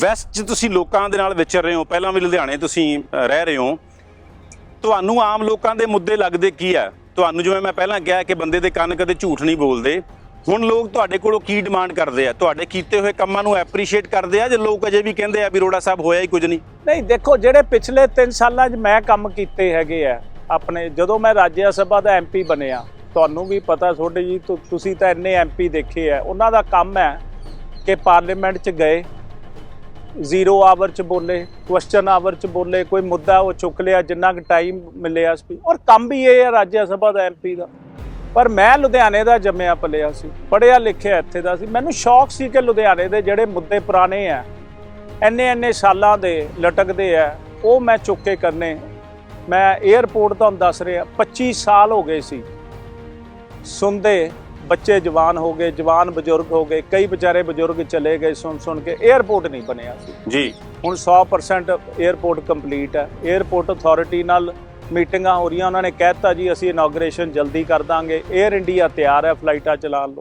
West 'ਚ ਤੁਸੀਂ ਲੋਕਾਂ ਦੇ ਨਾਲ ਵਿਚਰ ਰਹੇ ਹੋ, ਪਹਿਲਾਂ ਵੀ ਲੁਧਿਆਣੇ ਤੁਸੀਂ ਰਹਿ ਰਹੇ ਹੋ, ਤੁਹਾਨੂੰ ਆਮ ਲੋਕਾਂ ਦੇ ਮੁੱਦੇ ਲੱਗਦੇ ਕੀ ਆ? ਤੁਹਾਨੂੰ ਜਿਵੇਂ ਮੈਂ ਪਹਿਲਾਂ ਕਿਹਾ ਕਿ ਬੰਦੇ ਦੇ ਕੰਨ ਕਦੇ ਝੂਠ ਨਹੀਂ ਬੋਲਦੇ। ਹੁਣ ਲੋਕ ਤੁਹਾਡੇ ਕੋਲੋਂ ਕੀ ਡਿਮਾਂਡ ਕਰਦੇ ਆ? ਤੁਹਾਡੇ ਕੀਤੇ ਹੋਏ ਕੰਮਾਂ ਨੂੰ ਐਪਰੀਸ਼ੀਏਟ ਕਰਦੇ ਆ ਜੇ ਲੋਕ ਅਜੇ ਵੀ ਕਹਿੰਦੇ ਆ ਵੀ ਰੋੜਾ ਸਾਹਿਬ ਹੋਇਆ ਹੀ ਕੁਝ ਨਹੀਂ? ਨਹੀਂ, ਦੇਖੋ, ਜਿਹੜੇ ਪਿਛਲੇ 3 ਸਾਲਾਂ 'ਚ ਮੈਂ ਕੰਮ ਕੀਤੇ ਹੈਗੇ ਆ, ਆਪਣੇ, ਜਦੋਂ ਮੈਂ ਰਾਜ ਸਭਾ ਦਾ ਐਮਪੀ ਬਣਿਆ, ਤੁਹਾਨੂੰ ਵੀ ਪਤਾ ਤੁਹਾਡੇ ਜੀ ਤੁਸੀਂ ਤਾਂ ਇੰਨੇ ਐਮਪੀ ਦੇਖੇ ਆ, ਉਹਨਾਂ ਦਾ ਕੰਮ ਹੈ ਕਿ ਪਾਰਲੀਮੈਂਟ 'ਚ ਗਏ ਜ਼ੀਰੋ ਆਵਰ 'ਚ ਬੋਲੇ ਕੁਐਸਚਨ ਆਵਰ 'ਚ ਬੋਲੇ, ਕੋਈ ਮੁੱਦਾ ਉਹ ਚੁੱਕ ਲਿਆ, ਜਿੰਨਾ ਕੁ ਟਾਈਮ ਮਿਲਿਆ ਸੀ। ਔਰ ਕੰਮ ਵੀ ਇਹ ਹੈ ਰਾਜ ਸਭਾ ਦਾ ਐਮਪੀ ਦਾ। ਪਰ ਮੈਂ ਲੁਧਿਆਣੇ ਦਾ ਜੰਮਿਆ, ਪਲਿਆ ਸੀ। ਪੜਿਆ ਲਿਖਿਆ ਇੱਥੇ ਦਾ ਸੀ। ਮੈਨੂੰ ਸ਼ੌਕ ਸੀ ਕਿ ਲੁਧਿਆਣੇ ਦੇ ਜਿਹੜੇ ਮੁੱਦੇ ਪੁਰਾਣੇ ਆ, ਇੰਨੇ ਇੰਨੇ ਸਾਲਾਂ ਦੇ ਲਟਕਦੇ ਆ, ਉਹ ਮੈਂ ਚੁੱਕ ਕੇ ਕਰਨੇ। ਮੈਂ 에ਅਰਪੋਰਟ ਤੁਹਾਨੂੰ ਦੱਸ ਰਿਹਾ 25 ਸਾਲ ਹੋ ਗਏ ਸੀ। ਸੁਣਦੇ ਬੱਚੇ ਜਵਾਨ ਹੋ ਗਏ ਜਵਾਨ ਬਜ਼ੁਰਗ ਹੋ ਗਏ ਕਈ ਵਿਚਾਰੇ ਬਜ਼ੁਰਗ ਚਲੇ ਗਏ ਸੁਣ ਸੁਣ ਕੇ 에어ਪੋਰਟ ਨਹੀਂ ਬਣਿਆ ਜੀ। ਹੁਣ 100% 에어ਪੋਰਟ ਕੰਪਲੀਟ ਹੈ। 에어ਪੋਰਟ ਅਥਾਰਟੀ ਨਾਲ ਮੀਟਿੰਗਾਂ ਹੋ ਰਹੀਆਂ ਉਹਨਾਂ ਨੇ ਕਹਿਤਾ ਜੀ ਅਸੀਂ ਇਨੋਗਰੇਸ਼ਨ ਜਲਦੀ ਕਰ ਦਾਂਗੇ। 에ਅਰ ਇੰਡੀਆ ਤਿਆਰ ਹੈ ਫਲਾਈਟਾਂ ਚਲਾਉਣ ਲੋ